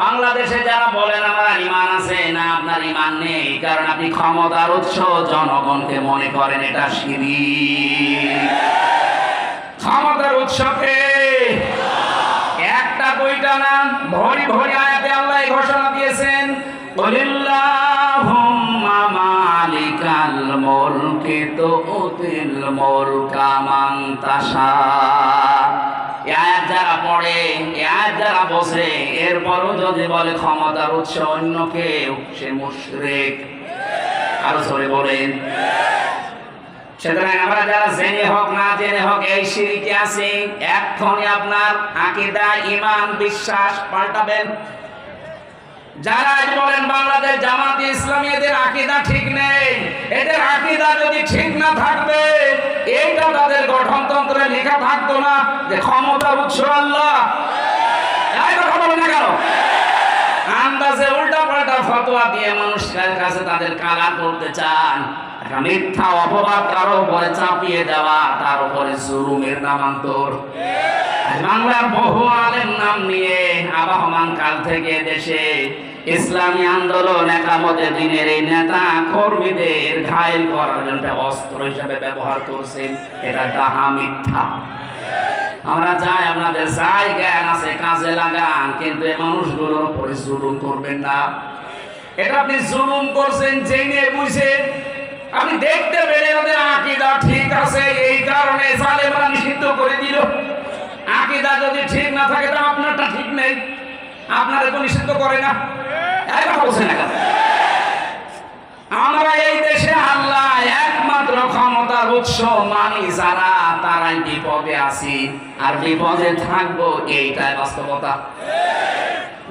বাংলাদেশে যারা বলেন, আমার ইমান আছে না আপনার ইমান নেই? কারণ আপনি ক্ষমতার উৎস, জনগণকে মনে করেন এটা সিঁড়ি ক্ষমতার উৎসকে একটা বইটা না, ভরি ভরি আয়াতে আল্লাহ ঘোষণা দিয়েছেন বলিল্লাহুম্মা মালিকাল মুলকি তুতিল মুলকা মান আয়াত যারা পড়ে আয়াত যারা বসে। এরপরও যদি বলে ক্ষমতার উৎস অন্য কেউ, সে মুশরেক। আরও সরে বলেন। সুতরাং আমরা যারা জেনে হোক, না জেনে হোক, এই সিঁড়িতে আছি। এক্ষণে আপনার আকিদা ইমান বিশ্বাস পাল্টাবেন। যারা বলেন বাংলাদেশ জামাত ইসলামী, এদের আকিদা ঠিক নেই। এদের আকিদা যদি ঠিক না থাকবে, এইটা তাদের গঠনতন্ত্রে লেখা থাকতো না যে ক্ষমতার উৎস আল্লাহ। আন্দাজে উল্টা পাল্টা ফতোয়া দিয়ে মানুষের কাছে তাদের কালা করতে চান। একটা মিথ্যা অপবাদ কারও উপরে চাপিয়ে দেওয়া, তার উপরে জুলুমের নামান্তর। আজ বাংলার বহু আলেম নাম নিয়ে আবহমান কাল থেকে দেশে ইসলামী আন্দোলন একামতে দিনের এই নেতা কর্মীদের ঘায়েল করার জন্য অস্ত্র হিসাবে ব্যবহার করছেন। এটা ডাহা মিথ্যা। আমরা চাই আপনাদের যাই জ্ঞান আছে, কাজে লাগান, কিন্তু এই মানুষগুলোর উপরে জুলুম করবেন না। এটা আপনি জুলুম করছেন, জেনে বুঝে। আপনি দেখতে পেলে ওদের আকিদা ঠিক আছে, এই কারণে জালেমরা নিষিদ্ধ করে দিল। আকিদা যদি ঠিক না থাকে তো আপনারটা ঠিক নেই। আপনারা তো নিষিদ্ধ করে না। এই বলছেন না? আমরা এই দেশে আল্লাহ একমাত্র ক্ষমতার উৎস, মানি যারা, তারাই বিপদে আছি। আর বিপদে থাকব এইটাই বাস্তবতা।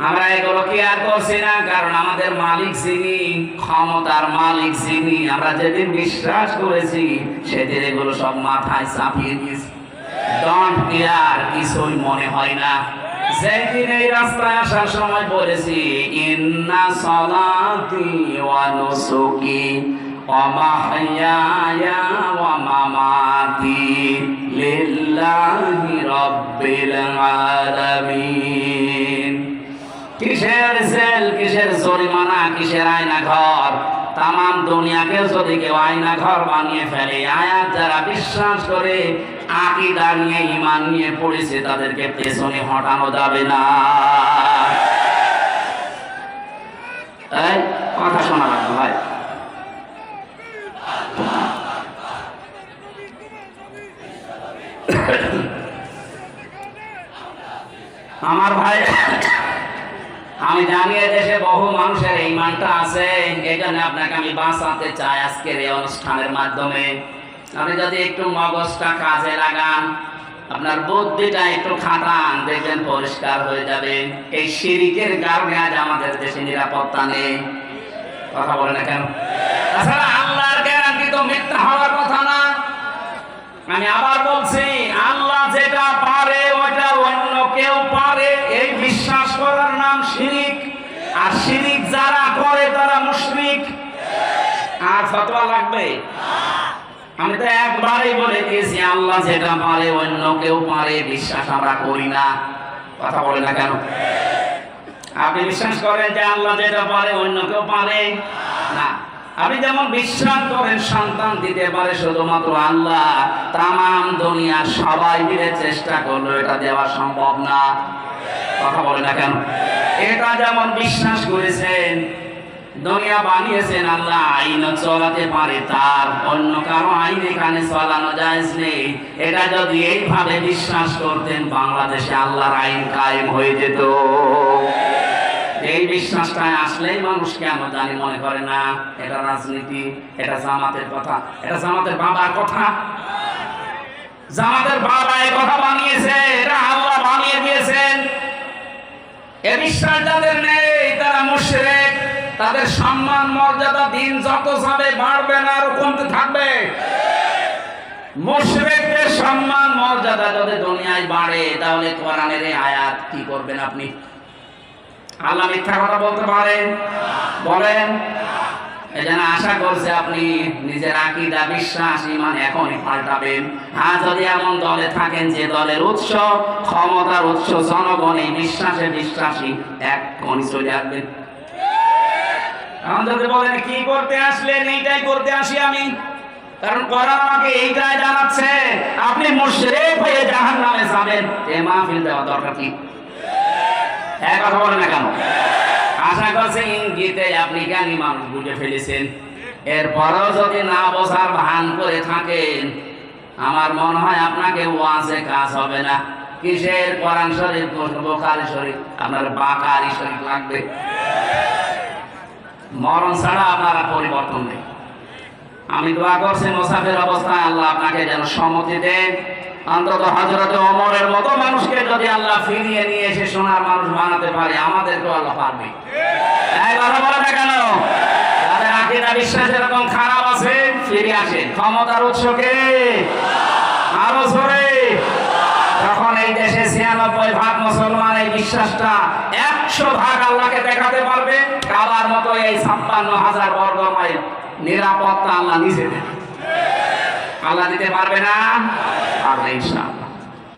আমরা এগুলো কি আর করছি না? কারণ আমাদের মালিক যিনি, ক্ষমতার মালিক যিনি, আমরা যেদিন বিশ্বাস করেছি, সেদিন এগুলো সব মাথায় চাপিয়ে দিয়েছি। ডন্ট কেয়ার কিছুই মনে হয় না। যেদিন এই রাস্তায় আসার সময় বলেছি, ইন্না সলাতি ওয়া নুসুকি ওয়া দুনিয়াকে যদি কেউ আয়না ঘর বানিয়ে ফেলে, আয়াত যারা বিশ্বাস করে আকিদা নিয়ে ইমান নিয়ে পড়েছে, তাদেরকে পেছনে হটানো যাবে না। কথা শোনা লাগবে ভাই। আমার ভাই, আমি জানি দেশে বহু মানুষের এই মানটা আছে। এই জন্য আপনাকে আমি বাঁচাতে চাই আজকের এই অনুষ্ঠানের মাধ্যমে। আপনি যদি একটু মগজটা কাজে লাগান, আপনার বুদ্ধিটা একটু খাটান, দেখবেন পরিষ্কার হয়ে যাবে। এই শিরিকের কারণে আজ আমাদের দেশে নিরাপত্তা নেই। কথা বলে না কেন? তাছাড়া আল্লাহর গ্যারান্টি তো মিথ্যা হওয়ার কথা না। আমি আবার বলছি, আল্লাহ যেটা পারে ওটা অন্য কেউ পারে। এই বিশ্বাস করার নাম শিরিক। আর শিরিক যারা করে, তারা মুশরিক। আর ফতোয়া লাগবে? আমি তো একবারই বলে দিয়েছি আল্লাহ যেটা পারে অন্য কেউ পারে, বিশ্বাস আমরা করি না। কথা বলে না কেন? আপনি বিশ্বাস করেন যে আল্লাহ যেটা পারে অন্য কেউ পারে? না। আপনি যেমন বিশ্বাস করেন, সন্তান দিতে পারে শুধুমাত্র আল্লাহ তাম দুনিয়ার সবাই মিলে চেষ্টা করল, এটা দেওয়া সম্ভব না। কথা বলে না কেন? এটা যেমন বিশ্বাস করেছেন দুনিয়া বানিয়েছেন আল্লাহ, আইন চলাতে পারে তার। অন্য কারও আইন এখানে চলানো যায় নেই। এটা যদি এইভাবে বিশ্বাস করতেন, বাংলাদেশে আল্লাহর আইন কায়েম হয়ে যেত। এই বিশ্বাসটায় আসলেই মানুষ কেন জানি মনে করে না। এটা রাজনীতি, এটা জামাতের কথা, এটা জামাতের বাবার কথা। জামাতের বাবা এই কথা বানিয়েছে, এটা আল্লাহ বানিয়ে দিয়েছেন। এ বিশ্বাস যাদের নেই, তারা মুশরিক। তাদের সম্মান, মর্যাদা দিন যত যাবে, বাড়বে না, আর কমতে থাকবে। মুশরিকদের সম্মান, মর্যাদা যদি দুনিয়ায় বাড়ে, তাহলে কোরআনের এই আয়াত কি করবেন আপনি? আল্লাহ মিথ্যা কথা বলতে পারেন বলেন। এজন্য আশা করছে আপনি নিজের আকিদা, বিশ্বাস, ইমান এখনই পাল্টাবেন। হ্যাঁ যদি এমন দলে থাকেন যে দলের উৎস, ক্ষমতার উৎস, জনগণ, এই বিশ্বাসে বিশ্বাসী এখনই চলে আসবেন। এখন বলেন, কি করতে আসলেন? এইটাই করতে আসি আমি। কারণ কোরআন আমাকে এইটাই জানাচ্ছে। আপনি মুশরিক হয়ে জাহান নামে যাবেন। এ মাহফিল দেওয়া দরকার কি? এক কথা বলেন না কেন? আশা করছি ইঙ্গিতে আপনি জ্ঞানী মানুষ বুঝে ফেলেছেন। এরপরেও যদি না বোঝার ভান করে থাকেন, আমার মনে হয় আপনাকে ওয়াজে কাজ হবে না। কিসের কোরআন শরীফ বোখারি শরীফ? আপনার বাকারি শরীফ লাগবে। মরণ ছাড়া আপনারা পরিবর্তন নেই। আমি দোয়া করছি মোসাফের অবস্থায় আল্লাহ আপনাকে যেন সম্মতি দেন। অন্তত হজরত অমরের মতো মানুষকে যদি আল্লাহ ফিরিয়ে নিয়ে এসে সোনার মানুষ বানাতে পারে, আমাদেরকেও আল্লাহ পারবে কেন? বিশ্বাস এরকম খারাপ আছে, ফিরে আসে ক্ষমতার উৎসকে আরও জোরে। ছিয়ানব্বই ভাগ মুসলমান এই বিশ্বাসটা একশো ভাগ আল্লাহকে দেখাতে পারবে। কাবার মতো এই ছাপ্পান্ন হাজার বর্গ মাইল। নিরাপত্তা আল্লাহ নিজে দেবে আল্লাহ দিতে পারবে না? পারবে ইনশাআল্লাহ।